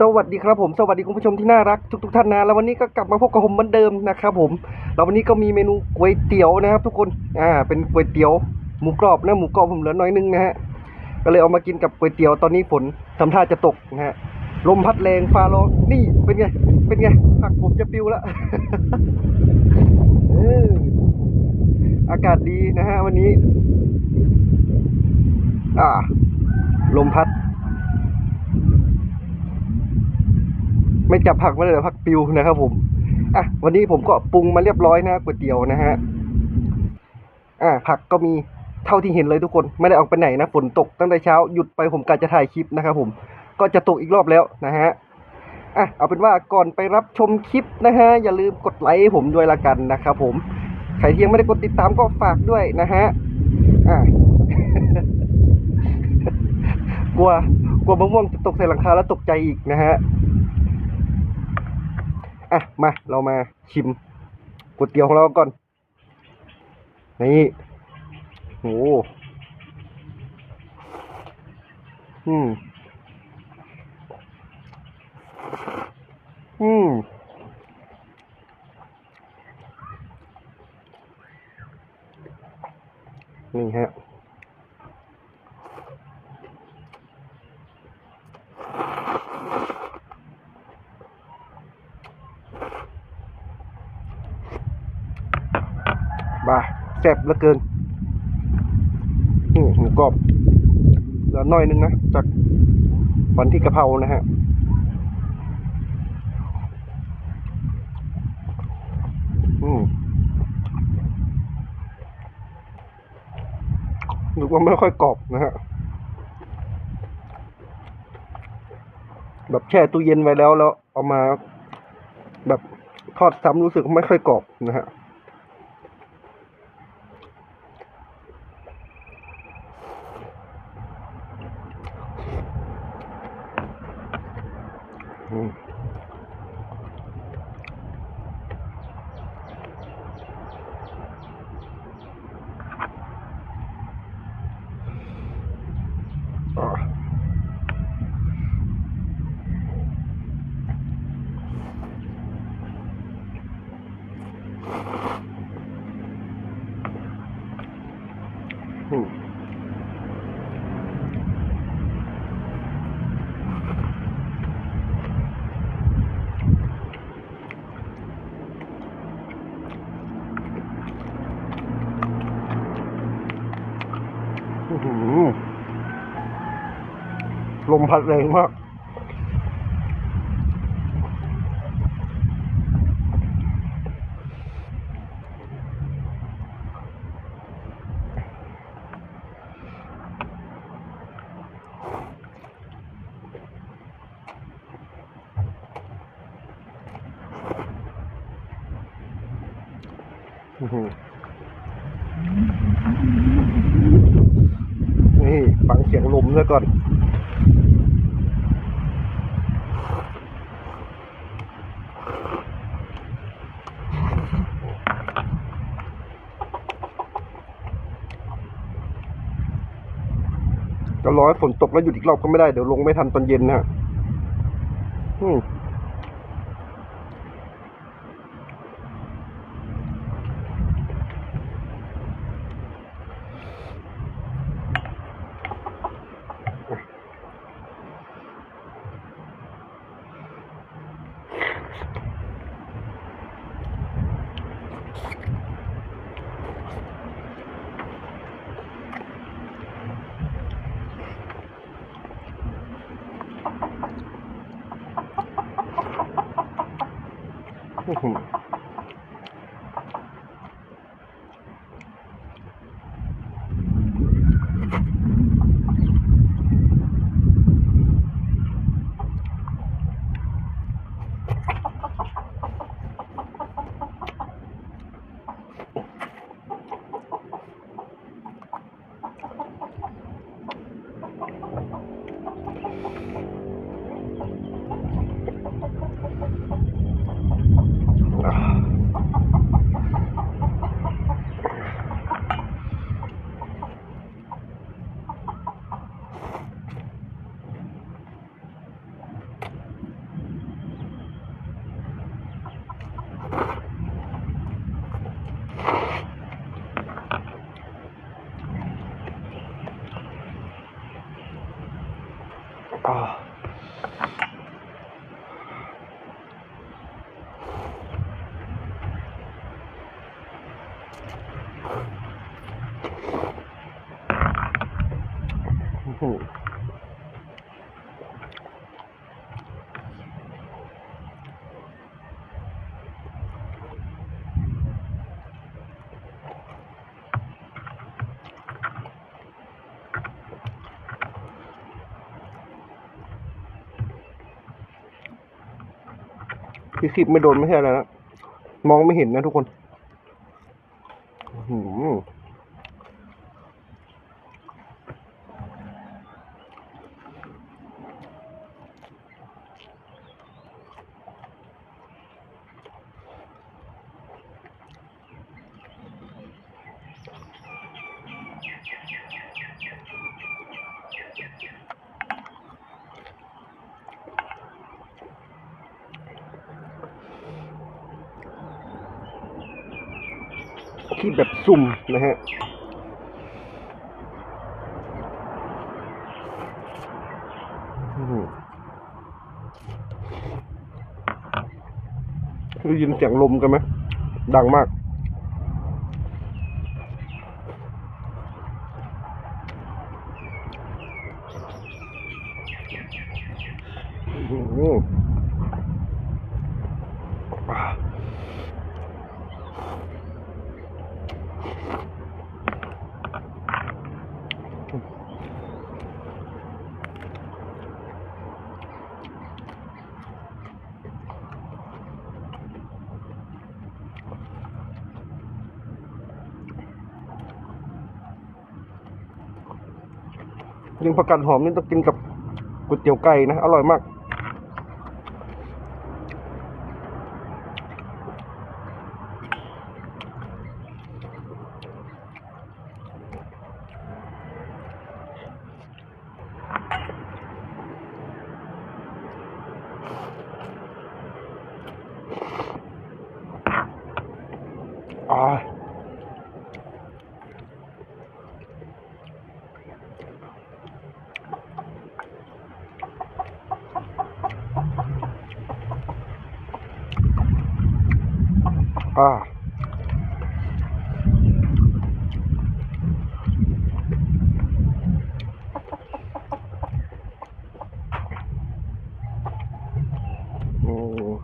สวัสดีครับผมสวัสดีคุณผู้ชมที่น่ารักทุกๆท่านนะแล้ววันนี้ก็กลับมาพบกับผมเหมือนเดิมนะครับผมแล้ววันนี้ก็มีเมนูก๋วยเตี๋ยวนะครับ ทุกคนอ่าเป็นก๋วยเตี๋ยวหมูกรอบนะหมูกรอบผมเหลือน้อยนึงนะฮะก็เลยเอามากินกับก๋วยเตี๋ยวตอนนี้ฝนทำท่าจะตกนะฮะลมพัดแรงฟ้าร้องนี่เป็นไงเป็นไงผักผมจะปิวแล้วเอออากาศดีนะฮะวันนี้ อ่า ลมพัด ไม่จับผักไม่ได้แต่ผักปิวนะครับผมอะวันนี้ผมก็ปรุงมาเรียบร้อยนะก๋วยเตี๋ยวนะฮะอะผักก็มีเท่าที่เห็นเลยทุกคนไม่ได้ออกไปไหนนะฝนตกตั้งแต่เช้าหยุดไปผมกะจะถ่ายคลิปนะครับผมก็จะตกอีกรอบแล้วนะฮะอะเอาเป็นว่าก่อนไปรับชมคลิปนะฮะอย่าลืมกดไลค์ผมด้วยละกันนะครับผมใครที่ยังไม่ได้กดติดตามก็ฝากด้วยนะฮะอะกลัวกลัวมะม่วงจะตกใส่หลังคาแล้วตกใจอีกนะฮะ อะมาเรามาชิมก๋วยเตี๋ยวของเราก่อน นี่โหอืม อืม นี่ฮะ บ้า แซ่บเหลือเกินอืมหมูกรอบเหลือน่อยนึงนะ จากวันที่กะเพรานะฮะอืมรู้ว่าไม่ค่อยกรอบนะฮะ แบบแช่ตู้เย็นไว้แล้วแล้วเอามา แบบทอดซ้ำรู้สึกไม่ค่อยกรอบนะฮะ อืมอ่า อืมอื้อหือลมพัดแรงมาก นี่ฟังเสียงลมซะก่อนก็รอให้ฝนตกแล้วหยุดอีกรอบก็ไม่ได้ เดี๋ยวลงไม่ทันตอนเย็นนะฮะ อื 啊。 พี่คลิปไม่โดนไม่ใช่อะไรนะมองไม่เห็นนะทุกคน อืม หือคลิปแบบซุ่มนะฮะคือหือได้ยินเสียงลมกันไหมดังมาก อื้อหืออ่า ยิ่งผักกาดหอมนี่ต้องกินกับก๋วยเตี๋ยวไก่นะ อร่อยมากอ่าอ่าอืม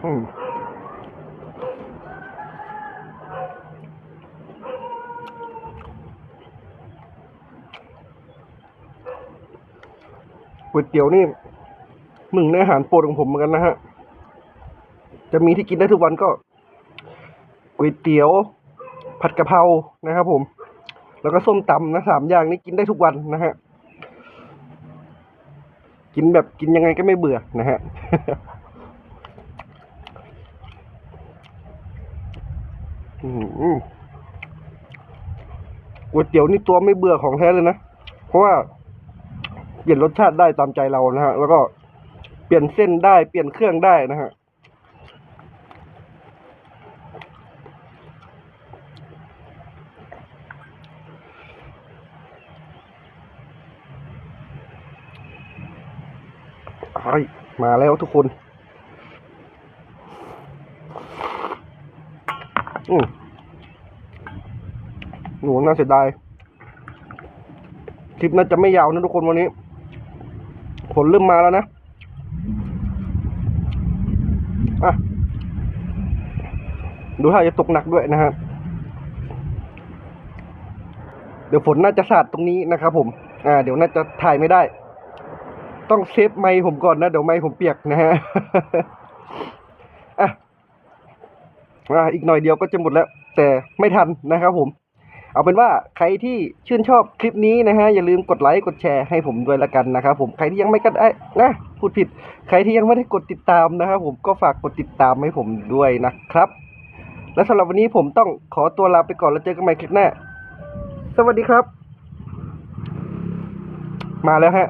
อืม ก๋วยเตี๋ยวนี่หนึ่งในอาหารโปรดของผมเหมือนกันนะฮะ จะมีที่กินได้ทุกวันก็ก๋วยเตี๋ยว ผัดกะเพรานะครับผม แล้วก็ส้มตำนะสามอย่างนี้กินได้ทุกวันนะฮะ กินแบบกินยังไงก็ไม่เบื่อนะฮะ อืม ก๋วยเตี๋ยวนี่ตัวไม่เบื่อของแท้เลยนะ เพราะว่าเปลี่ยนรสชาติได้ตามใจเรานะฮะ แล้วก็เปลี่ยนเส้นได้เปลี่ยนเครื่องได้นะฮะไอ้มาแล้วทุกคน อืมหนูน่าเสียดาย คลิปน่าจะไม่ยาวนะทุกคนวันนี้ ผลเริ่มมาแล้วนะ อะ ดูถ้าจะตกหนักด้วยนะฮะเดี๋ยวฝนน่าจะสาดตรงนี้นะครับผม อ่า เดี๋ยวน่าจะถ่ายไม่ได้ ต้องเซฟไมค์ผมก่อนนะ เดี๋ยวไมค์ผมเปียกนะฮะ อะอีกหน่อยเดียวก็จะหมดแล้ว แต่ไม่ทันนะครับผม เอาเป็นว่าใครที่ชื่นชอบคลิปนี้นะฮะอย่าลืมกดไลค์กดแชร์ให้ผมด้วยละกันนะครับผมใครที่ยังไม่ก็ได้นะพูดผิด ใครที่ยังไม่ได้กดติดตามนะครับผมก็ฝากกดติดตามให้ผมด้วยนะครับ และสำหรับวันนี้ผมต้องขอตัวลาไปก่อนแล้วเจอกันใหม่คลิปหน้าสวัสดีครับ มาแล้วฮะ